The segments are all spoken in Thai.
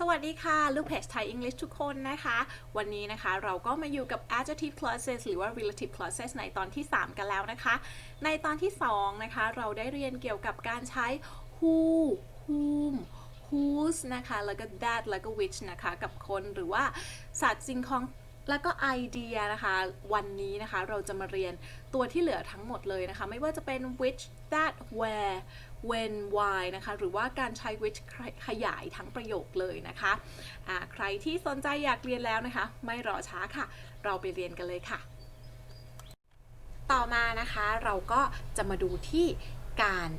สวัสดีค่ะ ลูกเพจไทย English ทุกคนนะคะ วันนี้นะคะเราก็มาอยู่กับ adjective clauses หรือว่า relative clauses ในตอนที่ 3 กันแล้วนะคะ ในตอนที่ 2 นะคะ เราได้เรียนเกี่ยวกับการใช้ who whom whose นะคะ แล้วก็ that แล้วก็ which นะคะ กับคนหรือว่าสัตว์สิ่งของแล้วก็ไอเดียนะคะ วันนี้นะคะเราจะมาเรียนตัวที่เหลือทั้งหมดเลยนะคะ ไม่ว่าจะเป็น which that where when why นะคะ หรือว่าการใช้ which ขยายทั้งประโยคเลยนะคะใครที่สนใจอยากเรียนแล้วนะคะ ไม่รอช้าค่ะ เราไปเรียนกันเลยค่ะ ต่อมานะคะเราก็จะมาดูที่การ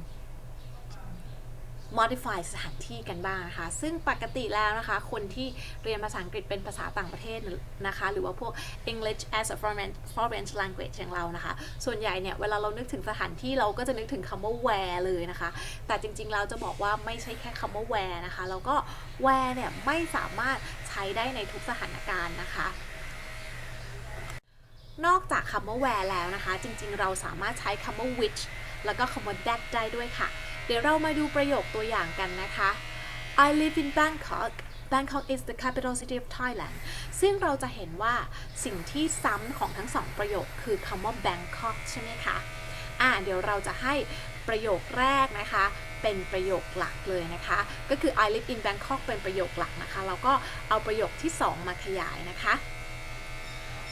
modify สถานที่กันบ้างนะคะ ซึ่งปกติแล้วนะคะ คนที่เรียนภาษาอังกฤษเป็นภาษาต่างประเทศนะคะ หรือว่าพวก English as a foreign foreign language อย่างเรานะคะ ส่วนใหญ่เนี่ย เวลาเรานึกถึงสถานที่เราก็จะนึกถึงคำว่า where เลยนะคะ แต่จริงๆ เราจะบอกว่าไม่ใช่แค่คำว่า where นะคะ แล้วก็ where เนี่ย ไม่สามารถใช้ได้ในทุกสถานการณ์นะคะนอกจากคำว่า where แล้วนะคะ จริงๆ เราสามารถใช้คำว่า which แล้วก็คำว่า that ได้ด้วยค่ะ เดี๋ยวเรามาดูประโยคตัวอย่างกันนะคะ I live in Bangkok Bangkok is the capital city of Thailand ซึ่งเราจะเห็นว่าสิ่งที่ซ้ำของทั้งสองประโยคคือคำว่า Bangkok ใช่ไหมคะ อ่า เดี๋ยวเราจะให้ประโยคแรกนะคะ เป็นประโยคหลักเลยนะคะ ก็คือ I live in Bangkok เป็นประโยคหลักนะคะเราก็เอาประโยคที่ 2 มาขยายนะคะ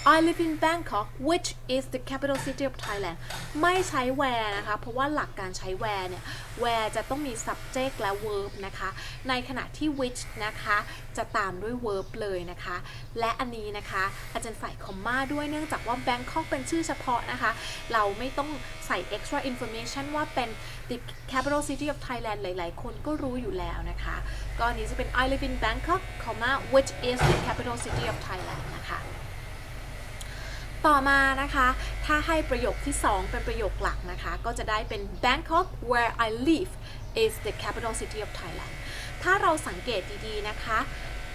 I live in Bangkok which is the capital city of Thailand ไม่ใช้ where นะคะ เพราะว่าหลักการใช้ where เนี่ย where จะต้องมี subject และ verb นะคะ ในขณะที่ which นะคะ จะตามด้วย verb เลยนะคะ และอันนี้นะคะ อาจารย์ใส่คอมมาด้วยเนื่องจากว่า Bangkok เป็นชื่อเฉพาะนะคะ เราไม่ต้องใส่ extra information ว่าเป็น the capital city of Thailand หลาย ๆ คนก็รู้อยู่แล้วนะคะ ก็อันนี้จะเป็น I live in Bangkok, which is the capital city of Thailand ต่อมานะคะ ถ้าให้ประโยคที่ 2 เป็นประโยคหลักนะคะ ก็จะได้เป็น Bangkok where I live is the capital city of Thailand ถ้าเราสังเกตดีๆนะคะ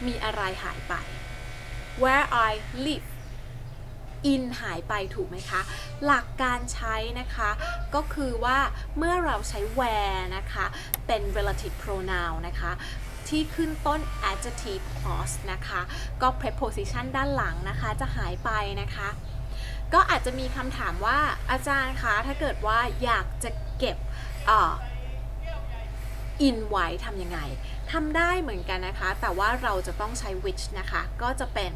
มีอะไรหายไป where I live in หายไปถูกไหมคะ หลักการใช้นะคะ ก็คือว่าเมื่อเราใช้ where นะคะ เป็น relative pronoun นะคะที่ขึ้นต้น adjective clause นะคะ ก็ preposition ด้านหลังนะคะ จะหายไปนะคะ ก็อาจจะมีคำถามว่าอาจารย์คะถ้าเกิดว่าอยากจะเก็บอินไว้ทำยังไงทำได้เหมือนกันนะคะ แต่ว่าเราจะต้องใช้ which นะคะ ก็จะเป็น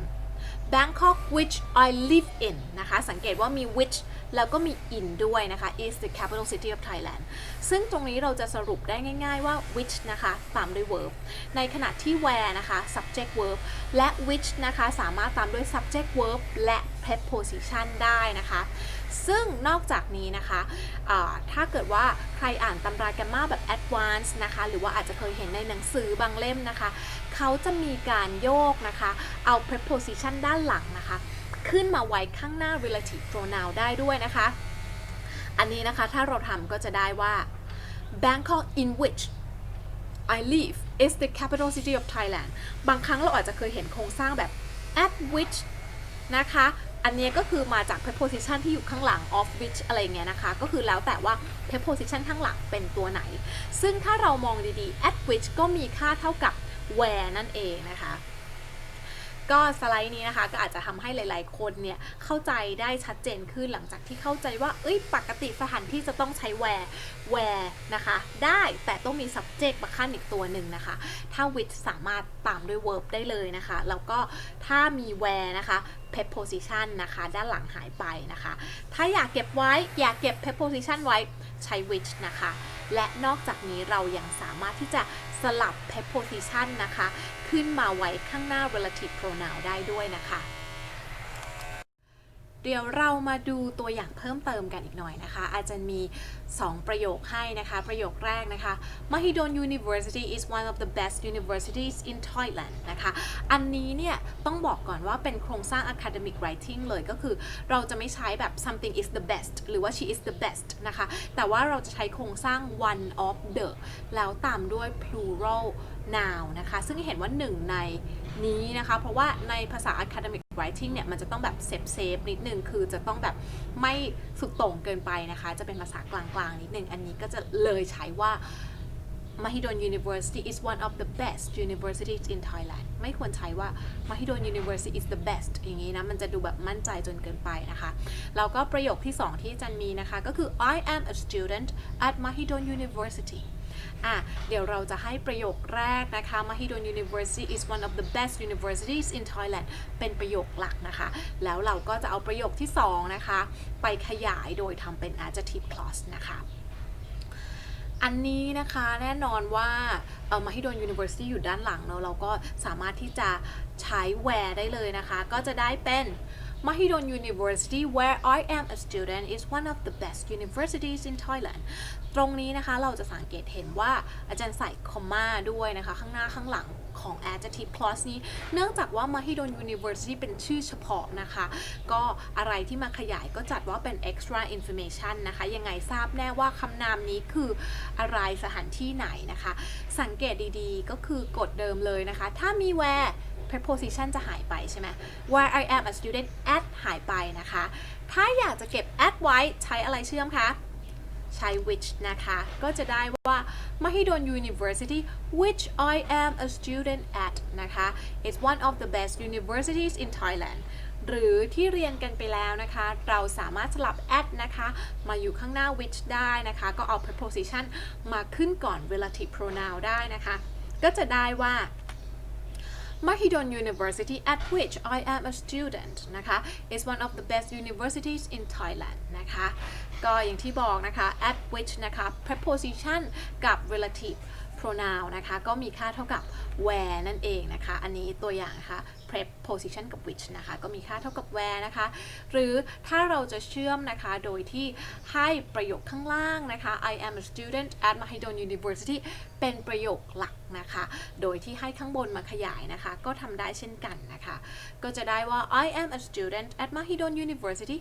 Bangkok which I live in นะคะ สังเกตว่ามี which แล้วก็มี in ด้วยนะคะ is the capital city of Thailand ซึ่งตรงนี้เราจะสรุปได้ง่าย ๆว่า which นะคะตามด้วย verb ในขณะที่ where นะคะ subject verb และ which นะคะสามารถตามด้วย subject verb และ preposition ได้นะคะ ซึ่งนอกจากนี้นะคะะถ้าเกิดว่าใครอ่านตำราแกรมมาแบบ advanced นะคะ หรือว่าอาจจะเคยเห็นในหนังสือบางเล่มนะคะ เขาจะมีการโยกนะคะ เอา preposition ด้านหลังนะคะ ขึ้นมาไว้ข้างหน้า relative pronoun ได้ด้วยนะคะ อันนี้นะคะถ้าเราทำก็จะได้ว่า Bangkok in which I live is the capital city of Thailand บางครั้งเราอาจจะเคยเห็นโครงสร้างแบบ at which นะคะ อันนี้ก็คือมาจาก preposition ที่อยู่ข้างหลัง of which อะไรเงี้ยนะคะ ก็คือแล้วแต่ว่า preposition ข้างหลังเป็นตัวไหน ซึ่งถ้าเรามองดีๆ at which ก็มีค่าเท่ากับ where นั่นเองนะคะ ก็สไลด์นี้นะคะก็อาจจะทำให้หลาย ๆ คนเนี่ยเข้าใจได้ชัดเจนขึ้นหลังจากที่เข้าใจว่าเอ้ยปกติสถานที่จะต้องใช้ where where นะคะ ได้แต่ต้องมี subject มาขั้นอีกตัวหนึ่งนะคะ ถ้า which สามารถตามด้วย verb ได้เลยนะคะ แล้วก็ถ้ามี where นะคะ preposition นะคะ ด้านหลังหายไปนะคะ ถ้าอยากเก็บไว้อยากเก็บ preposition ไว้ใช้ which นะคะ และนอกจากนี้เรายังสามารถที่จะ สลับ preposition นะคะ ขึ้นมาไว้ข้างหน้า relative pronoun ได้ด้วยนะคะ เดี๋ยวเรามาดูตัวอย่างเพิ่มเติมกันอีกหน่อยนะคะ อาจจะมี 2 ประโยคให้นะคะ ประโยคแรกนะคะ Mahidol University is one of the best universities in Thailand นะคะ อันนี้เนี่ยต้องบอกก่อนว่าเป็นโครงสร้าง academic writing เลยก็คือเราจะไม่ใช้แบบ something is the best หรือว่า she is the best นะคะ แต่ว่าเราจะใช้โครงสร้าง one of the แล้วตามด้วย plural noun นะคะ ซึ่งเห็นว่าหนึ่งในนี้นะคะ เพราะว่าในภาษา academic writing เนี่ยมันจะต้องแบบเซฟเซฟนิดนึง คือจะต้องแบบไม่สุดโต่งเกินไปนะคะ จะเป็นภาษากลางๆ นิดนึง อันนี้ก็จะเลยใช้ว่า Mahidol University is one of the best universities in Thailand ไม่ควรใช้ว่า Mahidol University is the best อย่างนี้นะ มันจะดูแบบมั่นใจจนเกินไปนะคะ แล้วก็ประโยคที่ 2 ที่จันมีนะคะ ก็คือ I am a student at Mahidol University อะเดี๋ยวเราจะให้ประโยคแรกนะคะ Mahidol University is one of the best universities in Thailand เป็นประโยคหลักนะคะ แล้วเราก็จะเอาประโยคที่ 2 นะคะ ไปขยายโดยทำเป็น adjective clause นะคะ อันนี้นะคะแน่นอนว่าเอ่อมหิดล University อยู่ด้านหลังเนาะเราก็สามารถที่จะใช้ where ได้เลยนะคะ ก็จะได้เป็น Mahidol University where I am a student is one of the best universities in Thailand ตรงนี้นะคะเราจะสังเกตเห็นว่าอาจารย์ใส่คอมมาด้วยนะคะ ข้างหน้าข้างหลังของ adjective clause นี้ เนื่องจากว่า Mahidol University เป็นชื่อเฉพาะนะคะ ก็อะไรที่มาขยายก็จัดว่าเป็น extra information นะคะ ยังไงทราบแน่ว่าคำนามนี้คืออะไรสถานที่ไหนนะคะ สังเกตดีๆก็คือกฎเดิมเลยนะคะ ถ้ามี where preposition จะหายไปใช่ไหม where I am a student at หายไปนะคะ ถ้าอยากจะเก็บ at ไว้ใช้อะไรเชื่อมคะ ใช้ which นะคะ ก็จะได้ว่า Mahidol University which I am a student at นะคะ is one of the best universities in Thailand หรือที่เรียนกันไปแล้วนะคะ เราสามารถสลับ at นะคะ มาอยู่ข้างหน้า which ได้นะคะ ก็เอา preposition มาขึ้นก่อน relative pronoun ได้นะคะ ก็จะได้ว่า Mahidol University at which I am a student นะคะ is one of the best universities in Thailand นะคะ ก็อย่างที่บอกนะคะ at which นะคะ preposition กับ relative pronoun นะคะ ก็มีค่าเท่ากับ where นั่นเองนะคะ อันนี้ตัวอย่างค่ะ preposition กับ which นะคะ ก็มีค่าเท่ากับ where นะคะ หรือถ้าเราจะเชื่อมนะคะ โดยที่ให้ประโยคข้างล่างนะคะ I am a student at Mahidol University เป็นประโยคหลักนะคะ โดยที่ให้ข้างบนมาขยายนะคะ ก็ทำได้เช่นกันนะคะ ก็จะได้ว่า I am a student at Mahidol University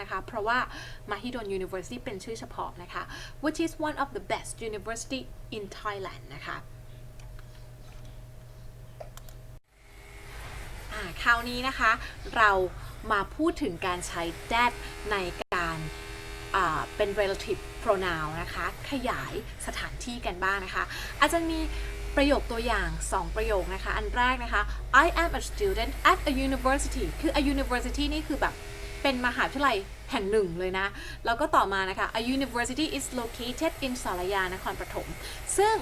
นะคะ เพราะว่า Mahidol University เป็นชื่อเฉพาะนะคะ which is one of the best university in Thailand นะคะ อ่า คราวนี้นะคะ เรามาพูดถึงการใช้ that ในการเป็น relative pronoun นะคะ ขยายสถานที่กันบ้างนะคะ อาจจะมีประโยคตัวอย่าง 2 ประโยคนะคะ อันแรกนะคะ I am a student at a university คือ a university นี่คือแบบเป็นมหาวิทยาลัยแห่งหนึ่งเลยนะ แล้วก็ต่อมานะคะ a university is located in สารยานครปฐม ซึ่ง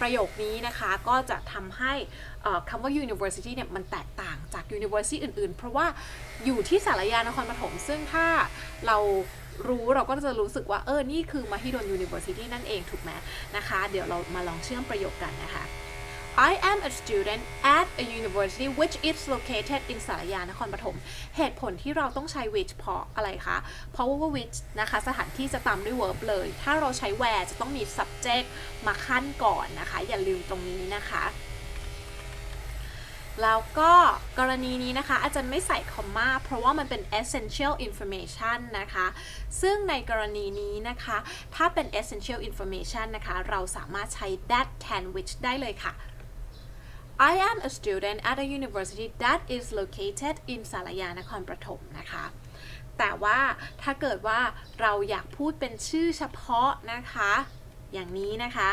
ประโยคนี้นะคะก็จะทำให้ คำว่า university เนี่ยมันแตกต่างจาก university อื่นๆ เพราะว่าอยู่ที่สารยานครปฐมซึ่งถ้าเรารู้เราก็จะรู้สึกว่า เออ นี่คือมหิดล University นั่นเองถูกไหมนะคะ เดี๋ยวเรามาลองเชื่อมประโยคกันนะคะ I am a student at a university which is located in สารยานครปฐม เหตุผลที่เราต้องใช้ which เพราะอะไรคะ เพราะว่า which นะคะ สถานที่จะตามด้วย verb เลย ถ้าเราใช้ where จะต้องมี subject มาขั้นก่อนนะคะ อย่าลืมตรงนี้นะคะ แล้วก็กรณีนี้นะคะ อาจารย์ไม่ใส่คอมมาเพราะว่ามันเป็น essential information นะคะ ซึ่งในกรณีนี้นะคะ ถ้าเป็น essential information นะคะ เราสามารถใช้ that แทน which ได้เลยค่ะ I am a student at a university that is located in สารยานครปฐมนะคะแต่ว่าถ้าเกิดว่าเราอยากพูดเป็นชื่อเฉพาะนะคะ อย่างนี้นะคะ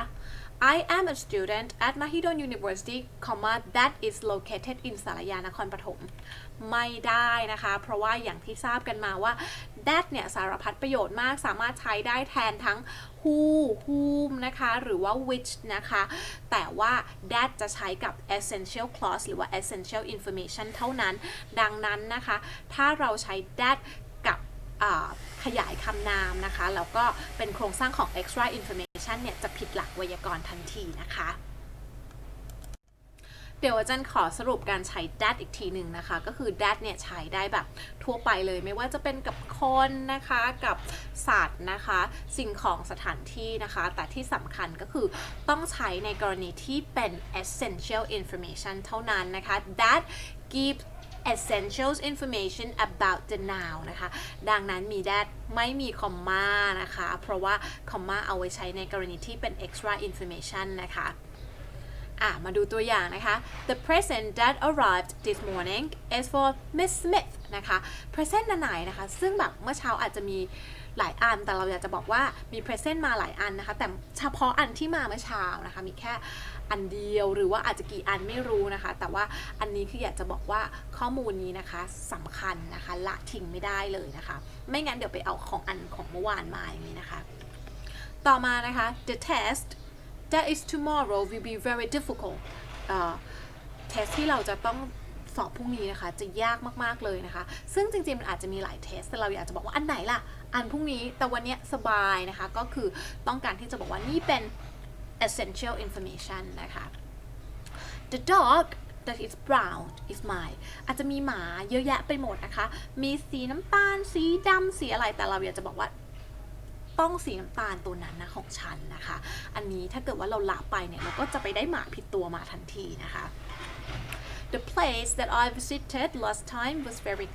I am a student at Mahidol University, comma, that is located in สารยานครปฐมไม่ได้นะคะ เพราะว่าอย่างที่ทราบกันมาว่า that เนี่ยสารพัดประโยชน์มากสามารถใช้ได้แทนทั้ง who whom นะคะ หรือว่า which นะคะ แต่ว่า that จะใช้กับ essential clause หรือว่า essential information เท่านั้น ดังนั้นนะคะ ถ้าเราใช้ that กับขยายคำนามนะคะ แล้วก็เป็นโครงสร้างของ extra information เนี่ยจะผิดหลักไวยากรณ์ทันทีนะคะ เดี๋ยวอาจารย์ขอสรุปการใช้ that อีกทีหนึ่งนะคะ ก็คือ that เนี่ยใช้ได้แบบทั่วไปเลยไม่ว่าจะเป็นกับคนนะคะกับสัตว์นะคะ สิ่งของสถานที่นะคะ แต่ที่สำคัญก็คือต้องใช้ในกรณีที่เป็น essential information เท่านั้นนะคะ that give essential information about the noun นะคะ ดังนั้นมี that ไม่มีคอมมานะคะ เพราะว่าคอมมาเอาไว้ใช้ในกรณีที่เป็น extra information นะคะอะมาดูตัวอย่างนะคะ The present that arrived this morning is for Miss Smith นะคะ present ไหนนะคะ ซึ่งแบบเมื่อเช้าอาจจะมี หลายอัน แต่เราอยากจะบอกว่ามี present มาหลายอันนะคะ แต่เฉพาะอันที่มาเมื่อเช้านะคะ มีแค่อันเดียวหรือว่าอาจจะกี่อันไม่รู้นะคะ แต่ว่าอันนี้คืออยากจะบอกว่าข้อมูลนี้นะคะสำคัญนะคะละทิ้งไม่ได้เลยนะคะ ไม่งั้นเดี๋ยวไปเอาของอันของเมื่อวานมาอย่างนี้นะคะ ต่อมานะคะ the test that is tomorrow will be very difficult เอ่อเทสที่เราจะต้องสอบพรุ่งนี้นะคะ จะยากมาก ๆ เลยนะคะ ซึ่งจริง ๆ มันอาจจะมีหลายเทสแต่เราอยากจะบอกว่าอันไหนล่ะ อันพรุ่งนี้แต่วันนี้สบายนะคะ ก็คือต้องการที่จะบอกว่านี่เป็น essential information นะคะ the dog that is brown is mine อาจจะมีหมาเยอะแยะไปหมดนะคะ มีสีน้ำตาล สีดำสีอะไรแต่เราอยากจะบอกว่าต้องสีน้ำตาลตัวนั้นนะของฉันนะคะ อันนี้ถ้าเกิดว่าเราละไปเนี่ยเราก็จะไปได้หมาผิดตัวมาทันทีนะคะ The place that I visited last time was very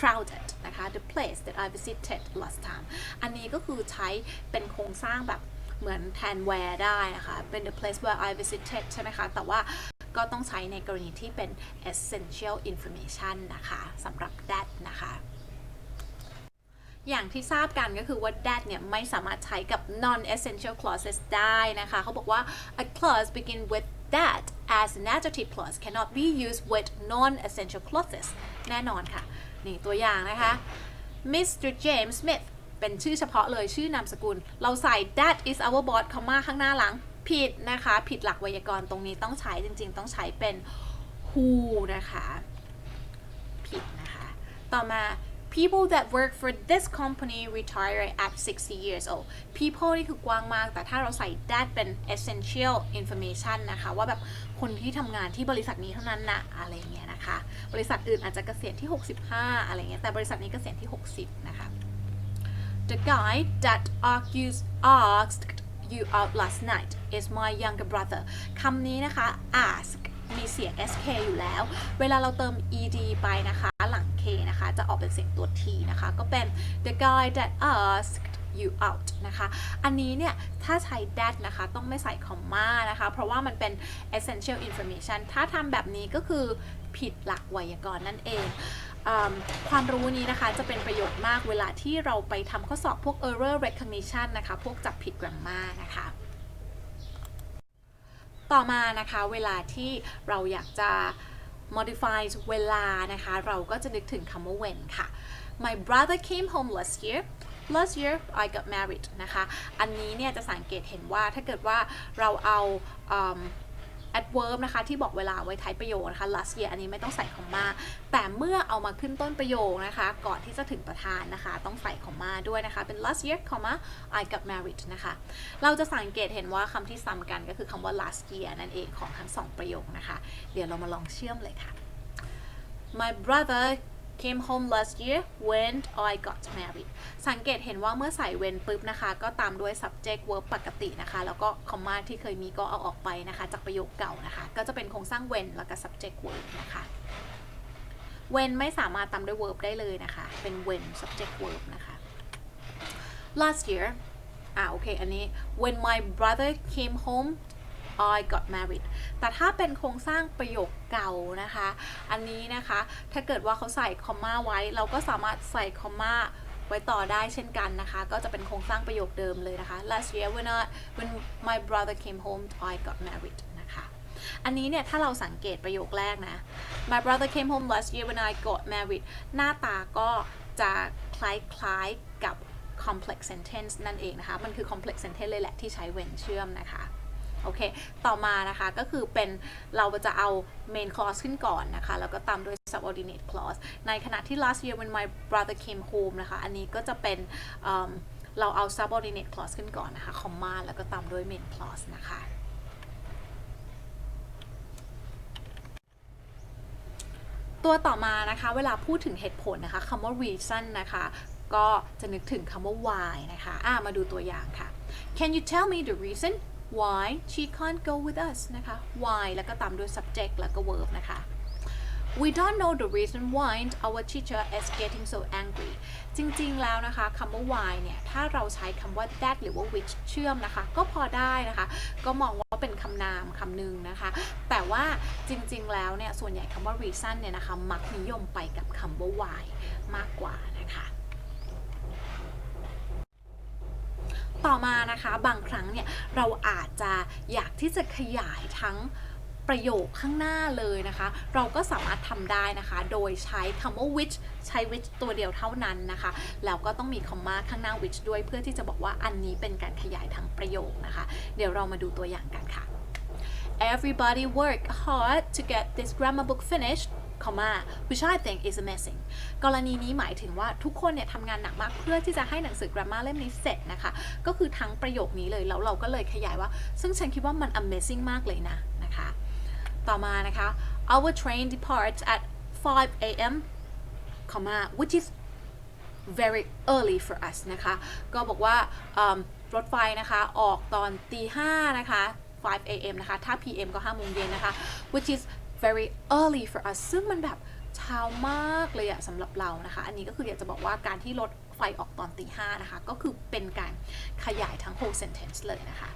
crowded. นะคะ The place that I visited last time อันนี้ก็คือใช้เป็นโครงสร้างแบบเหมือนแทน where ได้นะคะ เป็น the place where I visited ใช่ไหมคะ แต่ว่าก็ต้องใช้ในกรณีที่เป็น essential information นะคะสำหรับ that นะคะอย่างที่ทราบกันก็คือว่า that เนี่ย ไม่สามารถใช้กับ non essential clauses ได้นะคะ เขาบอกว่า a clause begin with that as an adjective clause cannot be used with non essential clauses แน่นอนค่ะ นี่ตัวอย่างนะคะ Mr. James Smith เป็นชื่อเฉพาะเลยชื่อนามสกุล เราใส่ that is our boss คอมมาข้างหน้าหลัง ผิดนะคะ ผิดหลักไวยากรณ์ตรงนี้ต้องใช้จริง ๆ ต้องใช้เป็น who นะคะ ผิดนะคะ ต่อมา people that work for this company retire at 60 years old people นี่คือกว้างมาก แต่ถ้าเราใส่ that เป็น essential information นะคะ ว่าแบบคนที่ทำงานที่บริษัทนี้เท่านั้นนะอะไรเงี้ยนะคะ บริษัทอื่นอาจจะเกษียณที่ 65 อะไรเงี้ย แต่บริษัทนี้เกษียณที่ 60 นะคะ The guy that argues asked you out last night is my younger brother คำนี้นะคะ ask มีเสียง sk อยู่แล้ว เวลาเราเติม ed ไปนะคะ หลัง k นะคะ จะออกเป็นเสียงตัว t นะคะ ก็เป็น the guy that asked you out นะคะ อันนี้เนี่ย ถ้าใช้ that นะคะ ต้องไม่ใส่คอมมานะคะ เพราะว่ามันเป็น essential information ถ้าทำแบบนี้ก็คือผิดหลักไวยากรณ์นั่นเองความรู้นี้นะคะจะเป็นประโยชน์มากเวลาที่เราไปทำข้อสอบพวก error recognition นะคะ พวกจับผิด grammar นะคะ ต่อมานะคะ เวลาที่เราอยากจะ modify เวลานะคะ เราก็จะนึกถึงคำว่า when ค่ะ My brother came home last year last year I got married นะคะ อันนี้เนี่ยจะสังเกตเห็นว่าถ้าเกิดว่าเราเอา adverb นะคะ ที่บอกเวลาไว้ท้ายประโยคนะคะ last year อันนี้ไม่ต้องใส่คอมมาแต่เมื่อเอามาขึ้นต้นประโยคนะคะ ก่อนที่จะถึงประธานนะคะ ต้องใส่คอมมาด้วยนะคะ เป็น last year comma I got married นะคะ เราจะสังเกตเห็นว่าคำที่ซ้ำกันก็คือคำว่า last year นั่นเองของทั้งสองประโยคนะคะ เดี๋ยวเรามาลองเชื่อมเลยค่ะ My brother came home last year when I got married สังเกตเห็นว่าเมื่อใส่ when ปุ๊บนะคะ ก็ตามด้วย subject verb ปกตินะคะ แล้วก็ comma ที่เคยมีก็เอาออกไปนะคะ จากประโยคเก่านะคะ ก็จะเป็นโครงสร้าง when แล้วก็ subject verb นะคะ when ไม่สามารถตามด้วย verb ได้เลยนะคะ เป็น when subject verb นะคะ last year อ่าโอเค อันนี้ when my brother came home I got married แต่ถ้าเป็นโครงสร้างประโยคเก่านะคะ อันนี้นะคะ ถ้าเกิดว่าเขาใส่คอมมาไว้ เราก็สามารถใส่คอมมาไว้ต่อได้เช่นกันนะคะ ก็จะเป็นโครงสร้างประโยคเดิมเลยนะคะ last year when I when my brother came home I got married นะคะ อันนี้เนี่ย ถ้าเราสังเกตประโยคแรกนะ my brother came home last year when I got married หน้าตาก็จะคล้ายๆกับ complex sentence นั่นเองนะคะ มันคือ complex sentence เลยแหละที่ใช้ when เชื่อมนะคะ โอเค ต่อมานะคะก็คือเป็นเราจะเอา main clause ขึ้นก่อนนะคะ แล้วก็ตามด้วย subordinate clause ในขณะที่ last year when my brother came home นะคะ อันนี้ก็จะเป็นเเราเอา subordinate clause ขึ้นก่อนนะคะ comma แล้วก็ตามด้วย main clause นะคะตัวต่อมานะคะ เวลาพูดถึงเหตุผลนะคะคำว่า reason นะคะ ก็จะนึกถึงคำว่า why นะคะ อ่ามาดูตัวอย่างค่ะ Can you tell me the reason why she can't go with us นะคะ why แล้วก็ตามด้วย subject แล้วก็ verb นะคะ We don't know the reason why our teacher is getting so angry จริงๆ แล้วนะคะคำว่า why เนี่ย ถ้าเราใช้คำว่า that หรือว่า which เชื่อมนะคะ ก็พอได้นะคะ ก็มองว่าเป็นคำนามคำหนึ่งนะคะ แต่ว่าจริงๆ แล้วเนี่ย ส่วนใหญ่คำว่า reason เนี่ยนะคะ มักนิยมไปกับคำว่า why มากกว่านะคะ ต่อมานะคะบางครั้งเนี่ยเราอาจจะอยากที่จะขยายทั้งประโยคข้างหน้าเลยนะคะ เราก็สามารถทำได้นะคะ โดยใช้คำว่า which ใช้ which ตัวเดียวเท่านั้นนะคะ แล้วก็ต้องมีคอมมาข้างหน้า which ด้วยเพื่อที่จะบอกว่าอันนี้เป็นการขยายทั้งประโยคนะคะ เดี๋ยวเรามาดูตัวอย่างกันค่ะ Everybody worked hard to get this grammar book finished, comma, which I think is amazing. กรณีนี้หมายถึงว่าทุกคนเนี่ยทำงานหนักมากเพื่อที่จะให้หนังสือ grammar เล่มนี้เสร็จนะคะ ก็คือทั้งประโยคนี้เลยแล้วเราก็เลยขยายว่า ซึ่งฉันคิดว่ามัน amazing มากเลยนะนะคะ ต่อมานะคะ our train departs at 5 a.m. comma which is very early for us นะคะ ก็บอกว่ารถไฟนะคะ ออกตอนตีห้านะคะ 5 a.m. นะคะ ถ้า p.m. ก็5โมงเย็นนะคะ which is very early for us ซึ่งมันแบบเช้ามากเลยอะสำหรับเรานะคะ อันนี้ก็คืออยากจะบอกว่าการที่รถไฟออกตอนตีห้านะคะ ก็คือเป็นการขยายทั้ง whole sentence เลยนะคะ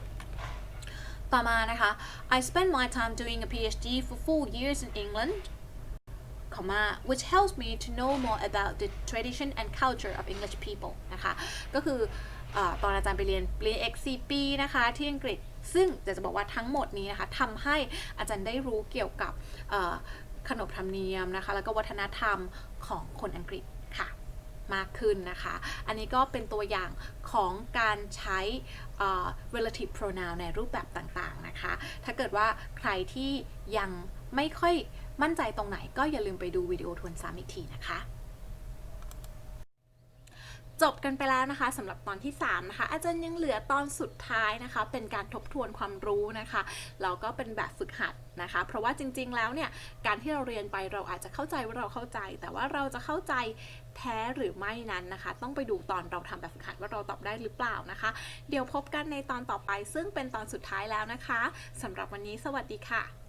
ต่อมานะคะ I spent my time doing a PhD for four years in England comma which helps me to know more about the tradition and culture of English people นะคะ ก็คืออตอนอาจารย์ไปเรียนปริญญาเอก4ปีนะคะที่อังกฤษ ซึ่งจะจะบอกว่าทั้งหมดนี้นะคะทำให้อาจารย์ได้รู้เกี่ยวกับขนบธรรมเนียมนะคะ แล้วก็วัฒนธรรมของคนอังกฤษค่ะมากขึ้นนะคะ อันนี้ก็เป็นตัวอย่างของการใช้ relative pronoun ในรูปแบบต่างๆนะคะ ถ้าเกิดว่าใครที่ยังไม่ค่อยมั่นใจตรงไหนก็อย่าลืมไปดูวิดีโอทวนซ้ำอีกทีนะคะ จบกันไปแล้วนะคะสำหรับตอนที่ 3 นะคะ อาจารย์ยังเหลือตอนสุดท้ายนะคะ เป็นการทบทวนความรู้นะคะแล้วก็เป็นแบบฝึกหัดนะคะ เพราะว่าจริงๆแล้วเนี่ยการที่เราเรียนไปเราอาจจะเข้าใจว่าเราเข้าใจ แต่ว่าเราจะเข้าใจแท้หรือไม่นั้นนะคะ ต้องไปดูตอนเราทำแบบฝึกหัดว่าเราตอบได้หรือเปล่านะคะ เดี๋ยวพบกันในตอนต่อไป ซึ่งเป็นตอนสุดท้ายแล้วนะคะสำหรับวันนี้สวัสดีค่ะ